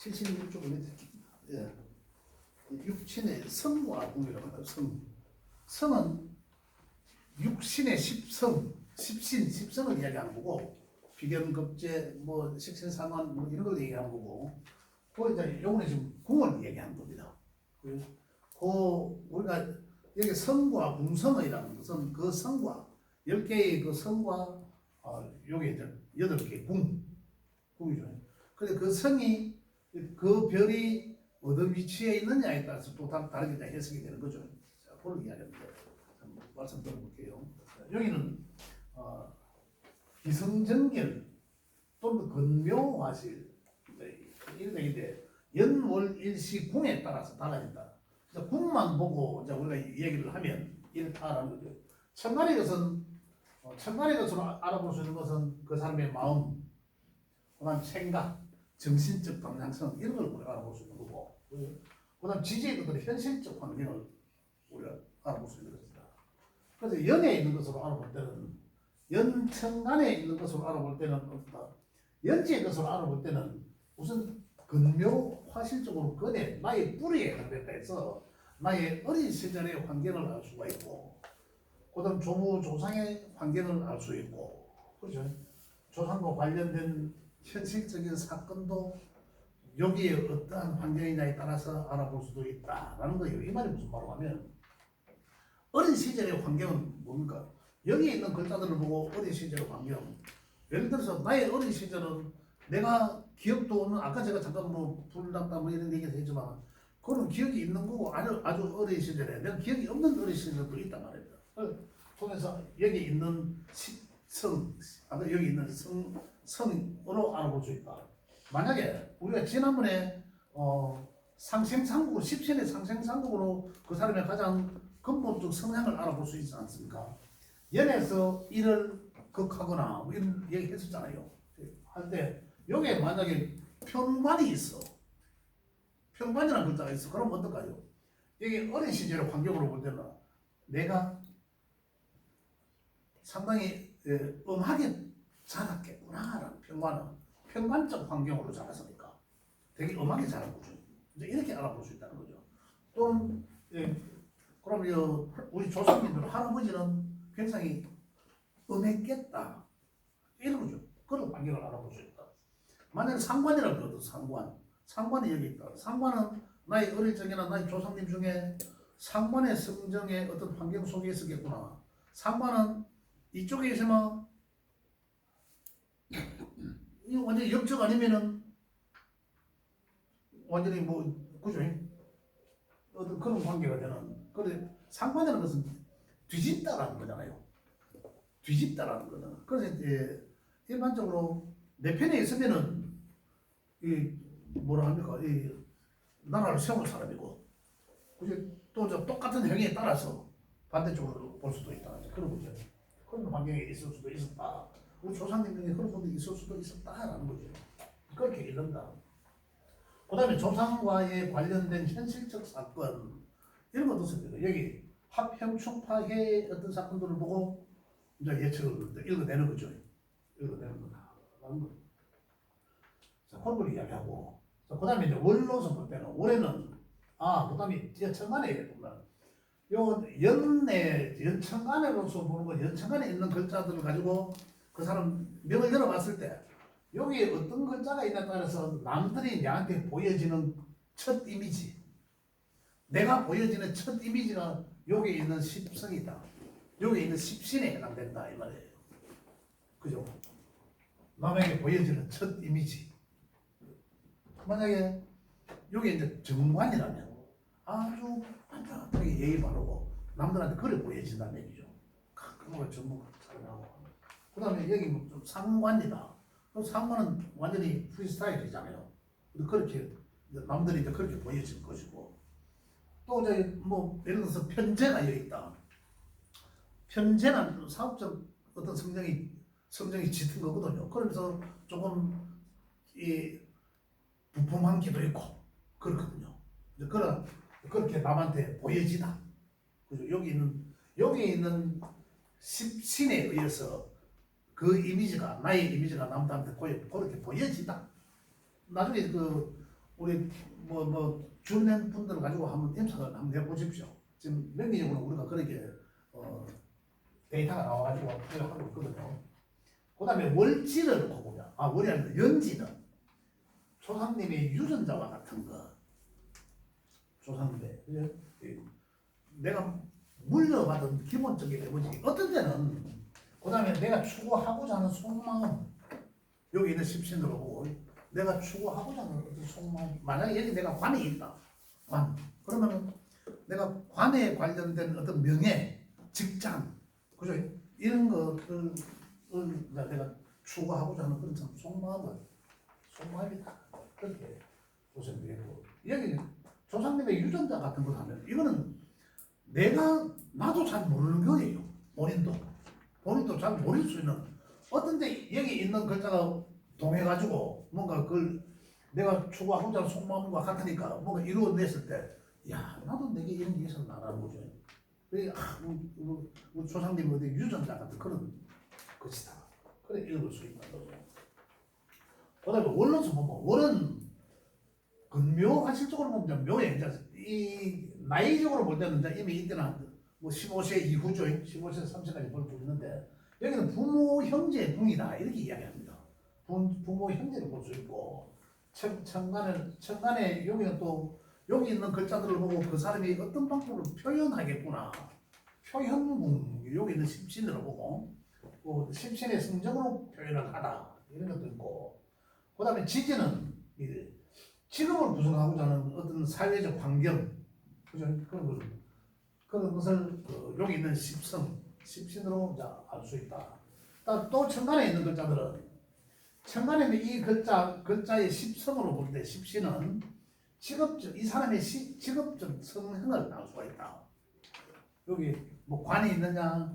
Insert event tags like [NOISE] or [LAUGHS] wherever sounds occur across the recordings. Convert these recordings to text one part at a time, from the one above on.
76쪽 밑에 예. 육신의 성과 궁이라고 합니다. 성. 성은 육신의 십성, 십신, 십성을 이야기하는 거고 비견급제, 뭐 식신상환 뭐 이런 걸 얘기하는 거고 그 이제 요번에 지금 궁을 얘기하는 겁니다. 그, 그 우리가 여기 성과 궁성이라는 것은 그 성과 열 개의 그 성과 어, 요게 여덟 개 궁, 궁이죠. 근데 그 성이 그 별이 어떤 위치에 있느냐에 따라서 또 다, 다르게 다 해석이 되는 거죠. 자, 그걸 한번 말씀 드려볼게요. 자, 여기는 어, 기성정결 또는 근묘화실 네, 이런 얘기인데 연월일시 궁에 따라서 달라진다. 그래서 궁만 보고 이제 우리가 이 얘기를 하면 이렇다라는 거죠. 천간의 것은 어, 천간의 것으로 아- 알아볼 수 있는 것은 그 사람의 마음, 그다음 생각, 정신적 방향성 이런 걸 우리가 알아볼 수 있는 거고, 그다음 지지의 것들의 현실적 환경을 우리가 알아볼 수 있는 것이다. 그래서 연에 있는 것으로 알아볼 때는 연천간에 있는 것으로 알아볼 때는 어떻다. 연지의 것으로 알아볼 때는 우선 근묘 화실적으로 근에 나의 뿌리에 해당된다 해서 나의 어린 시절의 환경을 알 수가 있고 그다음 조부 조상의 환경을 알 수 있고 그렇죠 조상과 관련된 현실적인 사건도 여기에 어떠한 환경이냐에 따라서 알아볼 수도 있다라는 거예요. 이 말이 무슨 말로 하면 어린 시절의 환경은 뭡니까? 여기에 있는 글자들을 보고 어린 시절의 환경. 예를 들어서 나의 어린 시절은 내가 기억도 없는 아까 제가 잠깐 뭐 불났다 뭐 이런 얘기를 했지만 그거는 기억이 있는 거고 아주 아주 어린 시절에 내가 기억이 없는 어린 시절도 있단. 그걸 통해서 여기 있는 시, 성 아까 여기 있는 성 성으로 알아볼 수 있다. 만약에 우리가 지난번에 어 상생상국 십신의 상생상국으로 그 사람의 가장 근본적 성향을 알아볼 수 있지 않습니까? 연에서 일을 극하거나 뭐 이런 얘기 했었잖아요. 할때 여기에 만약에 편관이 있어. 편관이라는 글자가 있어. 그럼 어떨까요? 여기 어린 시절의 환경으로 볼 때는 내가 상당히 예, 음하게 자랐겠구나라는 편관은 편관적 환경으로 자랐으니까 되게 음하게 자란 거죠. 이렇게 알아볼 수 있다는 거죠. 또는 예, 그럼 이 우리 조상님들 할아버지는 굉장히 음했겠다 이런 거죠. 그런 환경을 알아볼 수 있다. 만약에 상관이라고 그러도 상관. 상관이 여기 있다. 상관은 나의 어릴 적이나 나의 조상님 중에 상관의 성정의 어떤 환경 속에 있었겠구나. 상관은 이쪽에 있으면 이 완전히 역적 아니면은 완전히 뭐 그죠? 어떤 그런 관계가 되는. 그래 상관이라는 것은 뒤집다라는 거잖아요. 뒤집다라는 거는. 그래서 이제 일반적으로 내 편에 있으면은 이 뭐라 합니까 이 나라를 세울 사람이고 그지 또저 똑같은 행위에 따라서 반대쪽으로 볼 수도 있다 그런 거죠 그런 환경에 있을 수도 있었다. 우리 조상님 중에 그런 분들이 있을 수도 있었다라는 거죠. 그렇게 읽는다. 그 다음에 조상과의 관련된 현실적 사건 이런 것도 씁니다. 여기 합형충파의 어떤 사건들을 보고 이제 예측을 읽어내는 거죠. 읽어내는 거다 자, 콜불 이야기하고. 자, 그 다음에 이제 원로서 볼 때는, 올해는, 아, 그 다음에 천간에 보면, 요 연내, 연천간에로서 보는 건 연천간에 있는 글자들을 가지고 그 사람 명을 열어봤을 때, 여기에 어떤 글자가 있냐에 따라서 남들이 나한테 보여지는 첫 이미지, 내가 보여지는 첫 이미지가 여기에 있는 십성이다. 여기에 있는 십신에 해당된다. 이 말이에요. 그죠? 남에게 보여지는 첫 이미지. 만약에 여기 이제 정관이라면 아주 반듯하게 예의 바르고 남들한테 그래 보여진다는 얘기죠. 걸 전부 잘하고. 그 다음에 여기 뭐좀 상관이다. 그럼 상관은 완전히 프리스타일이잖아요. 그렇게 남들이 그렇게 보여질 것이고 또 이제 뭐 예를 들어서 편제가 여기 있다. 편제는 사업적 어떤 성장이 성장이 짙은 거거든요. 그러면서 조금 이 부품한 기도 있고 그렇거든요. 그런 그렇게 남한테 보여지다. 그죠? 여기 있는 여기 있는 십신에 의해서 그 이미지가 나의 이미지가 남들한테 보여 그렇게 보여진다. 나중에 그 우리 뭐뭐 주변 분들을 가지고 한번 임상을 한번 해보십시오. 지금 명리적으로 우리가 그렇게 어, 데이터가 나와가지고 하고 있거든요. 그다음에 월지를 보면 아 월이 아니라 연지는 조상님의 유전자와 같은 거 이 내가 물려받은 기본적인 에너지 어떤 때는 그 다음에 내가 추구하고자 하는 속마음. 여기 있는 십신으로 보고 내가 추구하고자 하는 속마음. 만약에 여기 내가 관이 있다. 관. 그러면은 내가 관에 관련된 어떤 명예 직장 그죠? 이런 것들을 내가 추구하고자 하는 그런 참 속마음을 속마음이 다. 그렇게 보시면 되고. 여기 조상님의 유전자 같은 걸 하면 이거는 내가 나도 잘 모르는 거예요. 본인도. 본인도 잘 모를 수 있는. 어떤데 여기 있는 글자가 동해가지고 뭔가 그걸 내가 추구하고자 하는 속마음과 같으니까 뭔가 이루어냈을 때 야 나도 내게 이런 게 있었나 라는 거죠 그게 아, 우리, 우리, 우리 조상님 어디 유전자 같은 그런 것이다. 그래 읽을 수 있다는 거죠. 그 다음에 원론수 보면 원은 근묘 한실적으로 보면 묘에 이제 이 나이적으로 볼 때는 이제 이미 이때는 뭐 15세 이후죠. 15세 3세까지 볼 수 있는데 여기는 부모 형제 궁이다. 이렇게 이야기합니다. 부, 부모 형제를 볼 수 있고 청, 청간에 청간에 여기는 또 여기 있는 글자들을 보고 그 사람이 어떤 방법으로 표현하겠구나. 표현궁 여기 있는 십신을 보고 그 십신의 성적으로 표현을 하다. 이런 것도 있고 그 다음에 지지는 이 직업을 구성하고자 하는 어떤 사회적 환경 그죠 그런 것을 그런 것을 그 여기 있는 십성 십신으로 알수 있다. 또, 또 천간에 있는 글자들은 천간에 있는 이 글자 글자의 십성으로 볼 때 십신은 직업적 이 사람의 시, 직업적 성향을 알 수가 있다. 여기 뭐 관이 있느냐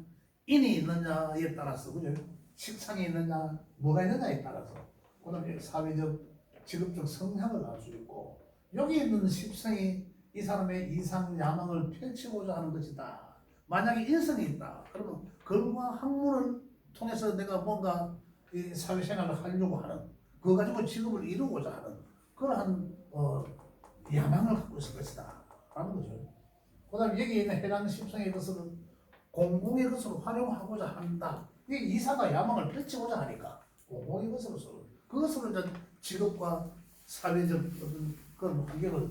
인이 있느냐에 따라서 그죠? 식상이 있느냐 뭐가 있느냐에 따라서 그 다음에 사회적 직업적 성향을 알 수 있고 여기 있는 십성이 이 사람의 이상 야망을 펼치고자 하는 것이다. 만약에 인성이 있다. 그러면 글과 학문을 통해서 내가 뭔가 이 사회생활을 하려고 하는 그거 가지고 직업을 이루고자 하는 그러한 어, 야망을 갖고 있을 것이다. 라는 거죠. 그 다음에 여기 있는 해당 십성의 것을 공공의 것으로 활용하고자 한다. 이게 이사가 야망을 펼치고자 하니까 공공의 것으로서 그것으로 이제 직업과 사회적 그런 환경을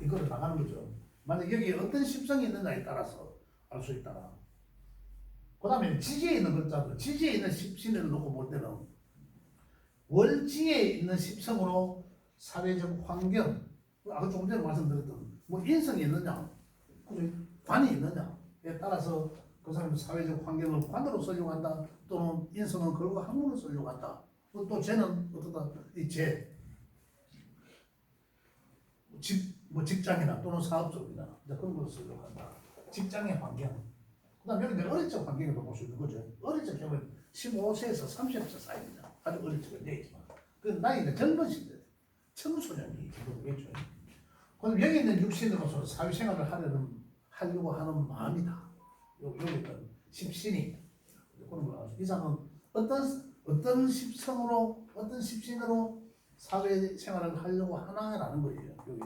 이걸 나가는 거죠. 만약 여기 어떤 십성이 있느냐에 따라서 알 수 있다. 그 다음에 지지에 있는 글자들, 지지에 있는 십신을 놓고 볼 때는 월지에 있는 십성으로 사회적 환경, 아까 조금 전에 말씀드렸던 뭐 인성이 있느냐? 관이 있느냐에 따라서 그 사람의 사회적 환경을 관으로 쓰려고 한다, 또는 인성은 글과 학문을 쓰려고 한다. 또, 또 쟤는 어떻다, 이 쟤, 직, 뭐 직장이나 또는 사업 쪽이나 그런 걸 쓰려고 한다. 직장의 환경. 그 다음 여기 내 어릴 적 환경을 볼수 있는 거죠. 어릴 적 하면 15세에서 30세 사이입니다. 아주 어릴 적은 되지만. 그 나이가 젊은 시대, 청소년이 되겠죠. 그럼 여기 있는 육신으로서 사회생활을 하려는, 하려고 하는 마음이다. 요- 여기 있던 십신이. 그런 걸 알수. 이 사람은 어떤, 어떤 십성으로, 어떤 십신으로 사회 생활을 하려고 하나라는 거예요. 여기.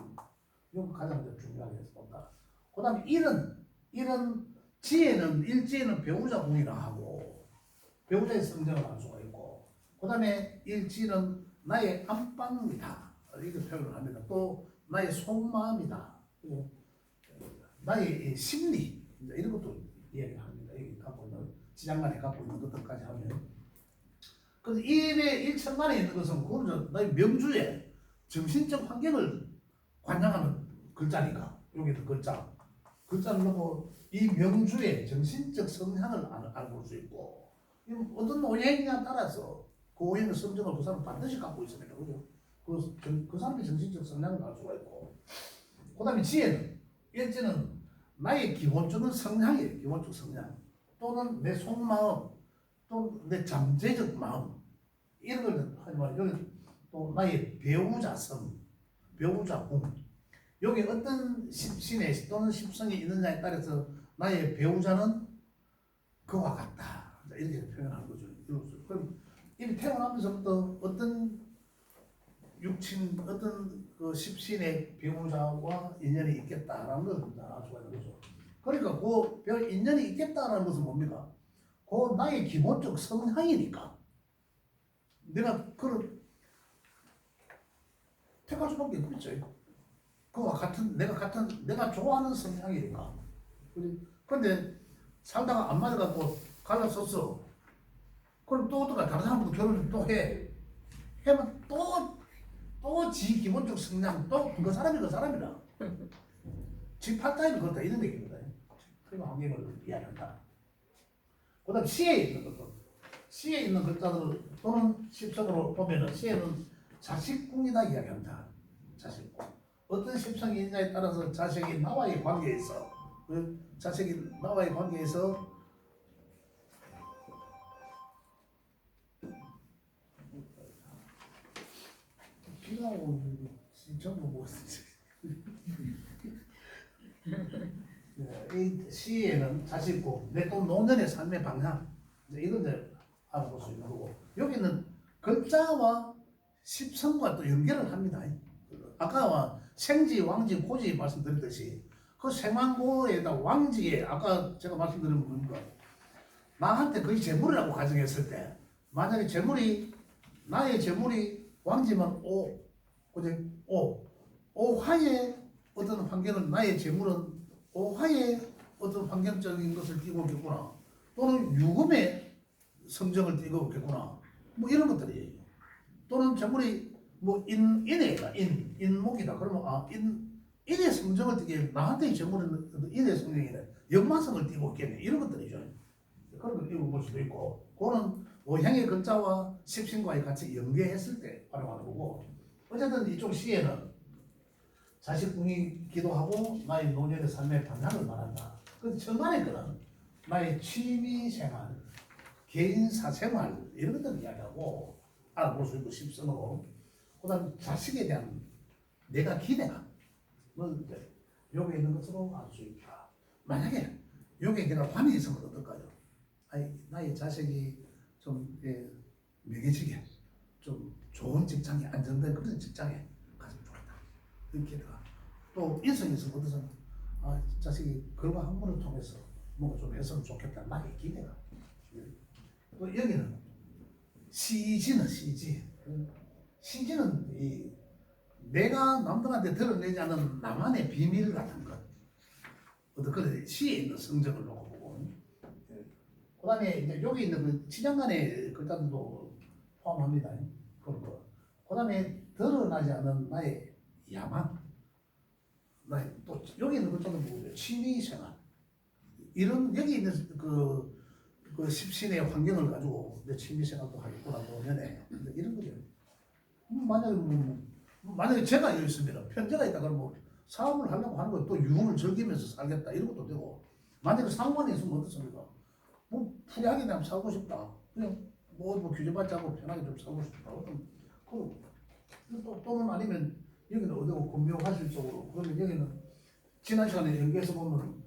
이건 가장 중요하게 본다. 그 다음에 일은, 일은 지혜는, 일지에는 배우자 공이라 하고, 배우자의 성장을 알 수가 있고, 그 다음에 일지는 나의 안방이다. 이렇게 표현을 합니다. 또, 나의 속마음이다. 나의 이 심리, 이런 것도 이야기를 합니다. 여기 갖고 있는, 지장간에 갖고 있는 것들까지 하면. 그래서 일의 일천간에 있는 것은 그거는 나의 명주의 정신적 환경을 관장하는 글자니까. 여기 있는 글자. 글자를 넣고 이 명주의 정신적 성향을 알- 알아볼 수 있고. 이 어떤 오행이냐에 따라서 그 오행의 성정을 그 사람 반드시 갖고 있습니다. 그죠? 그, 정- 그 사람의 정신적 성향을 알 수가 있고. 그 다음에 지혜는 일지는 나의 기본적인 성향이에요. 기본적 성향. 또는 내 속마음 또 내 잠재적 마음 이런 걸 하지만 여기 또 나의 배우자성 배우자 궁 여기 어떤 십신의 또는 십성이 있느냐에 따라서 나의 배우자는 그와 같다 이렇게 표현하는 거죠. 그럼 이미 태어나면서부터 어떤 육친 어떤 그 십신의 배우자와 인연이 있겠다라는 걸알 수가 있는 거죠. 그러니까 그별 인연이 있겠다라는 것은 뭡니까? 그 나의 기본적 성향이니까 내가 그걸 택할 수밖에 없겠죠. 그와 같은 내가 같은 내가 좋아하는 성향이니까. 근데 살다가 안 맞아갖고 갈라섰어. 그럼 또 어떡하 다른 사람하고 결혼을 또 해. 해면 또, 또 지 기본적 성향, 또 그 사람이 그 사람이라. 지 파타임이 그렇다. 이런 얘기입니다. 그리고 환경을 이야기한다. 그 다음 시에 있는 것도. 시에 있는 글자들 또는 십성으로 보면은 시에는 자식궁이다 이야기한다. 자식궁. 어떤 십성이 있냐에 따라서 자식이 나와의 관계에서 그 자식이 나와의 관계에서 비가 오는 전부 뭐 네, 이 시에는 자식고 내또 노년의 삶의 방향 이런 데 알아볼 수 있는 거고 여기는 글자와 십성과 또 연결을 합니다. 아까 생지, 왕지, 고지 말씀드렸듯이 그 생왕고에다 왕지에 아까 제가 말씀드린 뭡니까? 나한테 그게 재물이라고 가정했을 때 만약에 재물이 나의 재물이 왕지면 오, 그지? 오, 오화의 어떤 환경은 나의 재물은 오화의 어떤 환경적인 것을 띠고 있겠구나. 또는 유금의 성정을 띠고 있겠구나. 뭐 이런 것들이에요. 또는 재물이 뭐 인, 인애가 인, 인목이다. 그러면 아, 인, 인의 성정을 띠게 나한테 어떤 인의 성정이네. 연마성을 띠고 있겠네. 이런 것들이죠. 그런 걸 띄고 볼 수도 있고, 그거는 오향의 글자와 십신과의 같이 연계했을 때 활용하는 거고, 어쨌든 이쪽 시에는 자식분이 기도 하고 나의 노년의 삶의 방향을 말한다. 그 중간에 거는 나의 취미 생활, 개인 사생활 이런 것들을 이야기하고 알아볼 수 있고 십선으로 그다음 자식에 대한 내가 기대감 뭐 여기 있는 것으로 알 수 있다. 만약에 여기에 내가 관이 있으면 어떨까요? 아니 나의 자식이 좀 예, 명예직에 좀 좋은 직장에 안정된 그런 직장에. 내가 또 있으면 어떠세요? 아 자식이 그런 한 번을 통해서 뭔가 좀 했으면 좋겠다. 나의 기대가. 예. 또 여기는 시지는 시지. 시지는 이 내가 남들한테 드러내지 않은 나만의 비밀 같은 것. 어떤 그런 시에 있는 성적을 놓고 보고. 예. 그다음에 이제 여기 있는 그 치장간의 글자들도 포함합니다. 그런 거. 그 다음에 드러나지 않은 나의 야망. 또 여기 있는 글자도 보고 취미 생활. 이런 여기 있는 그, 그 십신의 환경을 가지고 내 취미 생활도 하겠구나 보면에 이런 거죠. 음, 만약에 뭐, 만약에 제가 여기 있으면 편제가 있다 그러면 뭐 사업을 하려고 하는 거또 유흥을 즐기면서 살겠다 이런 것도 되고 만약에 상관이 있으면 어떻습니까? 뭐 풀이하게 되면 살고 싶다. 그냥 뭐, 뭐 규제 받지 않고 편하게 좀 살고 싶다. 어떤 그, 또, 또는 아니면 여기는 어디고 금묘화실 쪽으로 그러면 여기는 지난 시간에 연계해서 보면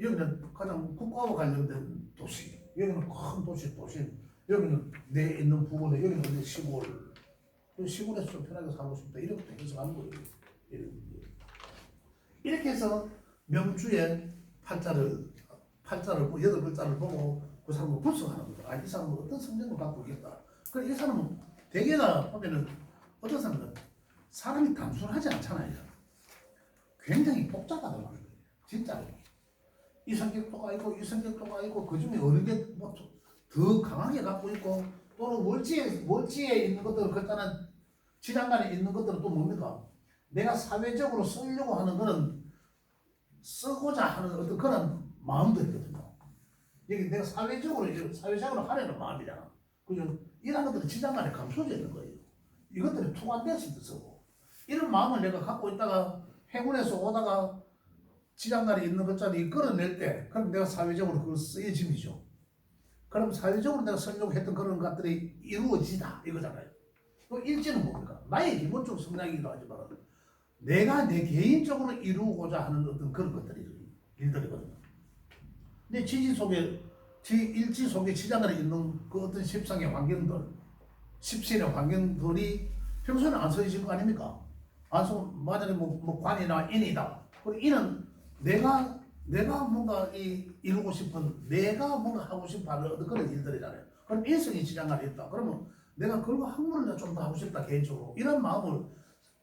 여기는 가장 국가와 관련된 도시 여기는 큰 도시 도시 여기는 내 있는 부분에 여기는 어디 시골 그 시골에서 좀 편하게 살고 싶다 이렇게 해석하는 거예요. 이렇게 해서 명주의 팔자를 팔자를 보- 여덟 글자를 보고 그 사람을 분석하는 거죠. 아, 이 사람은 어떤 성격을 갖고 있겠다. 그래 이 사람은 대개가 보면은 어떤 사람은 사람이 단순하지 않잖아요. 굉장히 복잡하단 말이에요. 진짜로. 이 성격도 아니고 이 성격도 아니고 그 중에 어느 게뭐더 강하게 갖고 있고 또는 월지에 월지에 있는 것들은 그렇다는 지장간에 있는 것들은 또 뭡니까? 내가 사회적으로 쓰려고 하는 거는 쓰고자 하는 어떤 그런 마음도 있거든요. 여기 내가 사회적으로 사회적으로 하려는 마음이잖아. 그죠? 이런 것들은 지장간에 감춰져 있는 거예요. 이것들이 투관됐을 때 쓰고 이런 마음을 내가 갖고 있다가 행운에서 오다가 지장간에 있는 것자리 끌어낼 때 그럼 내가 사회적으로 그걸 쓰여짐이죠. 그럼 사회적으로 내가 쓰려고 했던 그런 것들이 이루어지다 이거잖아요. 또 일지는 뭡니까? 나의 기본적 성향이기도 하지만 내가 내 개인적으로 이루고자 하는 어떤 그런 것들이 일들이거든요. 내 지지 속에 지 일지 속에 지장간에 있는 그 어떤 십상의 환경들, 십신의 환경들이 평소에는 안 써지실 거 아닙니까? 안 써, 만약에 뭐, 뭐 관이나 인이다. 그리고 이는 내가, 내가 뭔가 이, 이루고 싶은, 내가 뭔가 하고 싶어 하는 어떤 그런 일들이잖아요. 그럼 일성이 지장간에 있다. 그러면 내가 그거 학문을 좀 더 하고 싶다, 개인적으로. 이런 마음을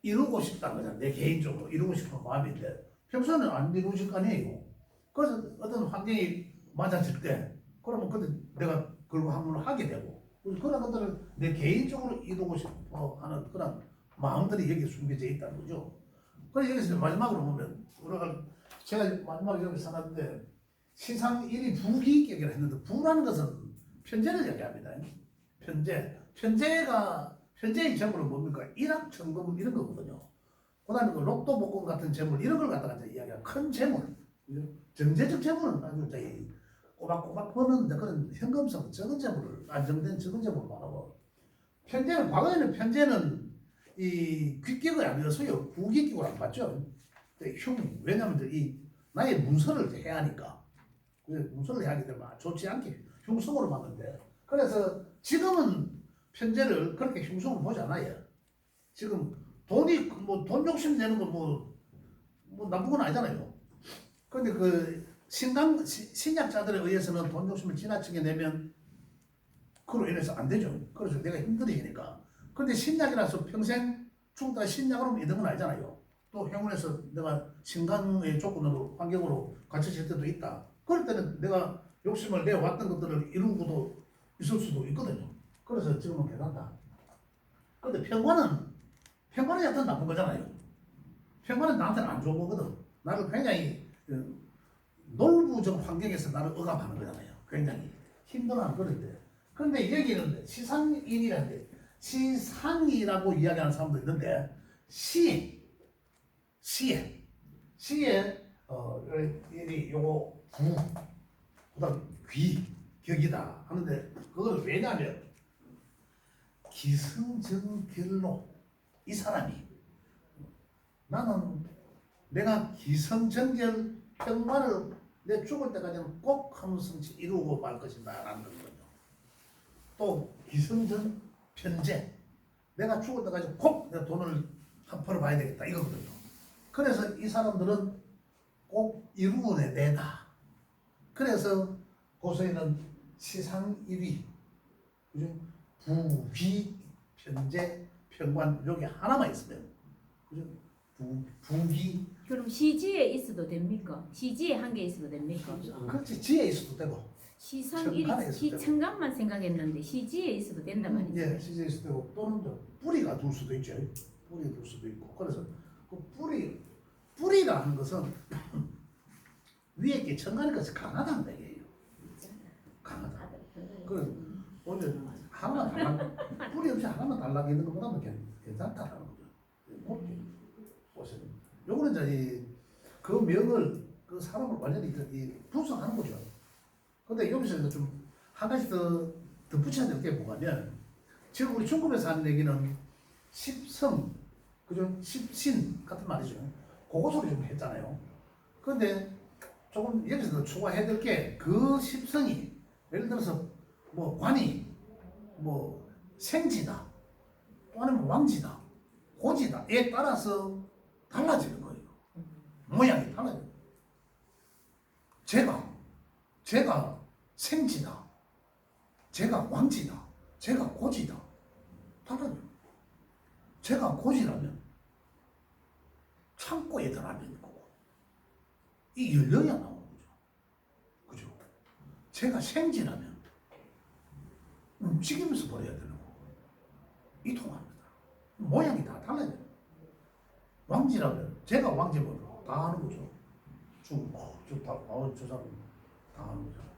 이루고 싶다는 거잖아. 내 개인적으로 이루고 싶은 마음인데, 평소에는 안 이루실 거 아니에요. 그래서 어떤 환경이 맞아질 때, 그러면 그때 내가 그걸 학문을 하게 되고, 그런 것들을 내 개인적으로 이루고 싶어 하는 그런 마음들이 여기 숨겨져 있다는 거죠. 그래서 여기서 마지막으로 보면, 우리가 제가 마지막에 여기 써놨는데, 시상 1위 부기격이라 했는데, 부라는 것은 편제를 얘기합니다. 편제. 편제가, 편제의 재물은 뭡니까? 일확천금 이런 거거든요. 그 다음에 그 로또 복권 같은 재물, 이런 걸 갖다가 이야기하는 큰 재물. 정제적 재물은 아주 꼬박꼬박 버는 그런 현금성 적은 재물을 안정된 적은 재물을 말하고 편제는 과거에는 편제는 이 귀격이 아니었어요 구기격으로 안 봤죠 근데 흉 왜냐면 이 나의 문서를 해야 하니까 그 문서를 해야 하기 때문에 좋지 않게 흉성으로 봤는데 그래서 지금은 편제를 그렇게 흉성으로 보지 않아요 지금 돈이 뭐 돈 욕심 내는 건뭐 뭐 나쁜 건 아니잖아요 근데 그 신강 시- 신약자들에 의해서는 돈 욕심을 지나치게 내면 그로 인해서 안 되죠. 그래서 내가 힘들어지니까. 근데 신약이라서 평생 죽다가 신약으로 믿는 건 아니잖아요. 또 행운에서 내가 신강의 조건으로 환경으로 갇혀질 때도 있다. 그럴 때는 내가 욕심을 내왔던 것들을 이루고도 있을 수도 있거든요. 그래서 지금은 괜찮다. 근데 평관은 평관은 약간 나쁜 거잖아요. 평관은 나한테는 안 좋은 거거든. 나를 굉장히 그 놀부적 환경에서 나를 억압하는 거잖아요. 굉장히 힘들어하는 그런데. 그런데 여기는 시상인이라는 데 시상이라고 이야기하는 사람도 있는데 시 시에 시에 어 이 요거 부 그다음 귀 격이다 하는데 그걸 왜냐면 기승전결로 이 사람이 나는 내가 기성전결 평화를 내 죽을 때까지는 꼭 한성치 이루고 말 것이다 라는 거거든요. 또 기성전 편제 내가 죽을 때까지 꼭내 돈을 한 푼을 봐야 되겠다 이거거든요. 그래서 이 사람들은 꼭 이루어내 내다. 그래서 고서에는 시상 1위 그죠? 부비 편제 평관 여기 하나만 있으면 그죠? 부 부비 그럼 시지에 있어도 됩니까? 시지에 한 개 있어도 됩니까? 그렇지 지혜 있어도 되고 시상 청간에 1위 있어도 시 되고. 청간만 생각했는데 시지에 있어도 된단 말이죠. 예, 시제 있을 때고 또는 저 뿌리가 둘 수도 있죠. 뿌리 둘 수도 있고 그래서 그 뿌리 뿌리라는 것은 [LAUGHS] 위에 게 것이 강하다는 얘기예요. 강하다. 그 오늘 하나만 달라 뿌리 없이 하나만 달라고 있는 것보다는 괜- 괜찮다라는 거죠. 보시면 요거는 이제 이 그 명을 그 사람을 완전히 그 이 분석하는 거죠. 근데 여기서 좀 한 가지 더 덧붙여야 될 게 뭐냐면 지금 우리 중국에서 하는 얘기는 십성, 그죠? 십신 같은 말이죠. 그거 소리 좀 했잖아요. 그런데 조금 여기서 더 추가해야 될 게 그 십성이 예를 들어서 뭐 관이 뭐 생지다 또 아니면 왕지다 고지다에 따라서 달라지는 거예요. 모양이 달라져요. 제가 제가 생지다 제가 왕지다 제가 고지다 달라요. 제가 고지라면 창고에 들어가면 거고 이 열려야 나오는 거죠. 그죠? 제가 생지라면 움직이면서 버려야 되는 거고 이통합니다. 모양이 다 달라요. 왕지라면 제가 왕지면 다 하는 거죠. 쭉, 쭉 다, 어, 저 사람 다 하는 거죠.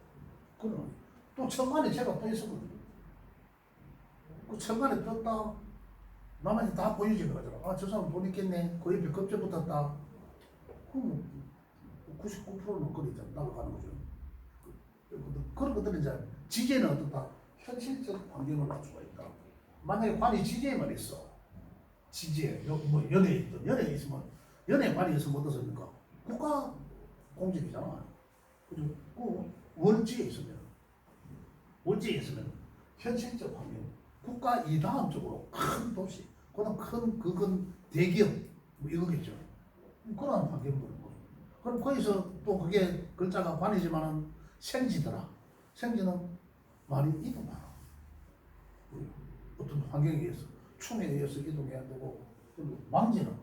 그럼 또 천간에 제가 떠 있었거든요. 그 천간에 떴다. 나머지 다 보여지는 거잖아. 아, 저 사람 돈 있겠네. 그 옆에 겁제 붙었다. 그럼 99%는 그리 이제 날아가는 거죠. 그- 그런 것들은 이제 지제는 어떻다? 현실적 환경을 할 수가 있다. 만약에 관이 지제에만 있어. 지제, 요- 뭐 연예에 있든 연예에 있으면 연예 관이 있으면 어떻습니까? 국가 공직이잖아. 그죠? 그 월지에 있으면 월지에 있으면 현실적 환경 국가 이 다음 쪽으로 큰 도시 그런 큰 그건 대기업 뭐 이거겠죠. 그런 환경들은 뭐. 그럼 거기서 또 그게 글자가 관이지만은 생지더라. 생지는 많이 이동하라. 그 어떤 환경에 의해서 춤에 의해서 이동해야 되고 그리고 망지는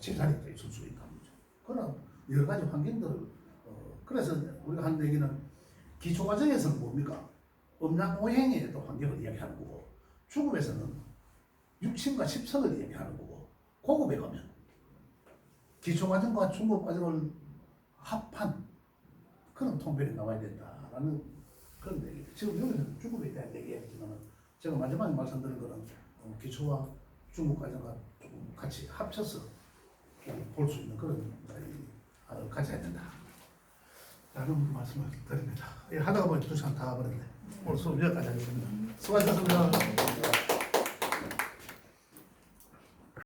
제자리에 또 있을 수 있다는 거죠. 그런 여러 가지 환경들을 어, 그래서 우리가 한 얘기는 기초 과정에서는 뭡니까? 음양 오행의 또 환경을 이야기하는 거고 중급에서는 육신과 십성을 이야기하는 거고 고급에 가면 기초 과정과 중급 과정을 합한 그런 통변이 나와야 된다라는 그런 얘기. 지금 여기는 중급에 대한 얘기였지만 제가 마지막에 말씀드린 거는 어, 기초와 중급 과정과 조금 같이 합쳐서 볼 수 있는 그런 어, 가져야 된다. 라는 말씀을 드립니다. 예, 하다가 보니 두 시간 다 가버렸네. 오늘 수업 여기까지 하겠습니다. 수고하셨습니다.